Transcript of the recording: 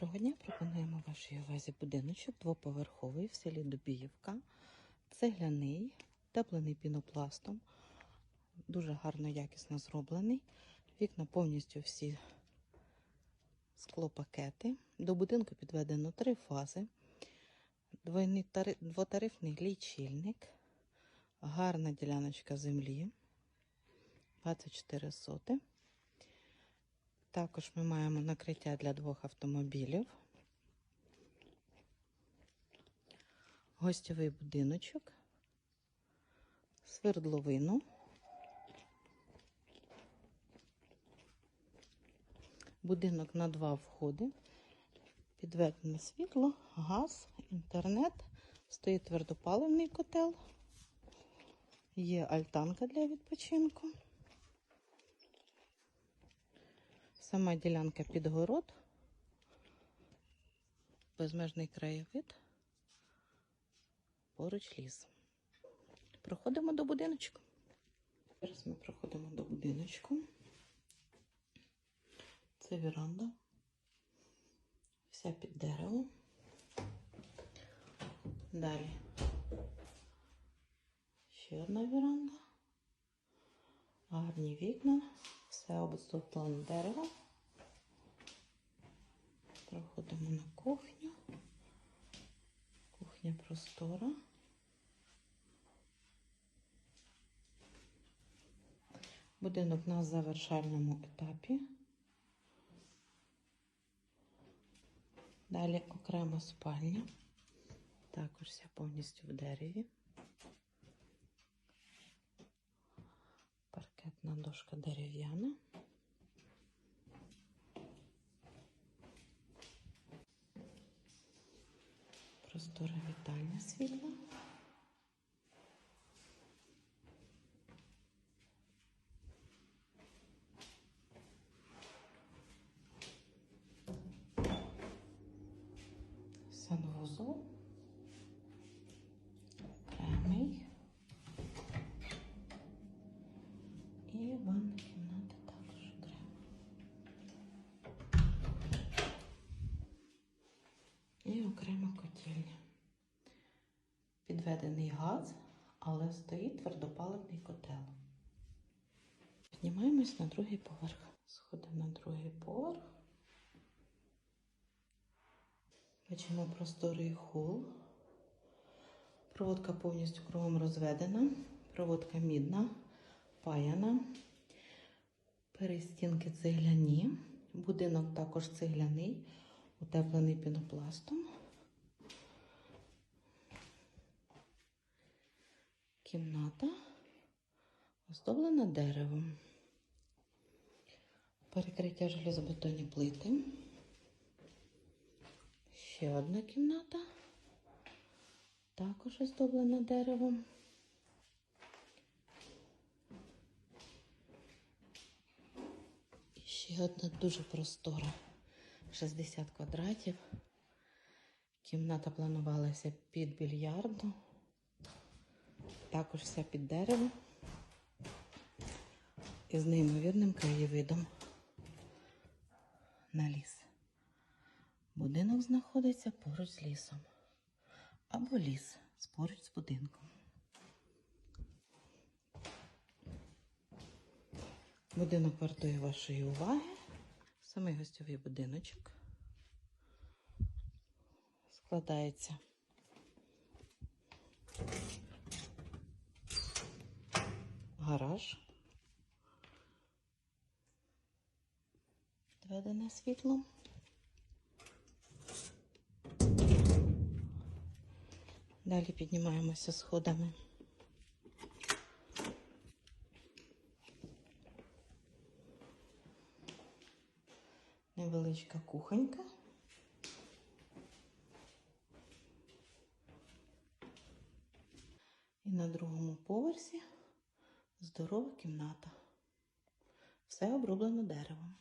Доброго дня! Пропонуємо вашій увазі будиночок двоповерховий в селі Дубіївка. Цегляний, теплений пінопластом. Дуже гарно, якісно зроблений. Вікна повністю всі склопакети. До будинку підведено три фази. Двойний тари... Двотарифний лічильник. Гарна діляночка землі. 24 соти. Також ми маємо накриття для двох автомобілів. Гостьовий будиночок, свердловину. Будинок на два входи. Підведене світло, газ, інтернет. Стоїть твердопаливний котел. Є альтанка для відпочинку. Сама ділянка під город. Безмежний краєвид. Поруч ліс. Проходимо до будиночку. Зараз ми проходимо до будиночку. Це віранда. Вся під деревом. Далі. Ще одна віранда. Гарні вікна. Все обстоплено деревом. Проходимо на кухню. Кухня простора. Будинок на завершальному етапі. Далі окрема спальня. Також вся повністю в дереві. Паркетна дошка дерев'яна. Простора вітальня світла. Санвузол. Окремий. І ванна кімната також окремо. І окрема котельня. Підведений газ, але стоїть твердопаливний котел. Піднімаємось на другий поверх. Сходимо на другий поверх. Бачимо просторий хол. Проводка повністю кругом розведена. Проводка мідна, паяна. Перестінки цегляні. Будинок також цегляний, утеплений пінопластом. Кімната оздоблена деревом. Перекриття железобетонні плити. Ще одна кімната. Також оздоблена деревом. І ще одна дуже простора. 60 квадратів. Кімната планувалася під більярду. Також вся під дерево. І з неймовірним краєвидом на ліс. Будинок знаходиться поруч з лісом. Або ліс поруч з будинком. Будинок вартує вашої уваги. Самий гостьовий будиночок складається гараж. Підведене світло. Далі піднімаємося сходами. Невеличка кухонька. І на другому поверсі здорова кімната. Все оброблено деревом.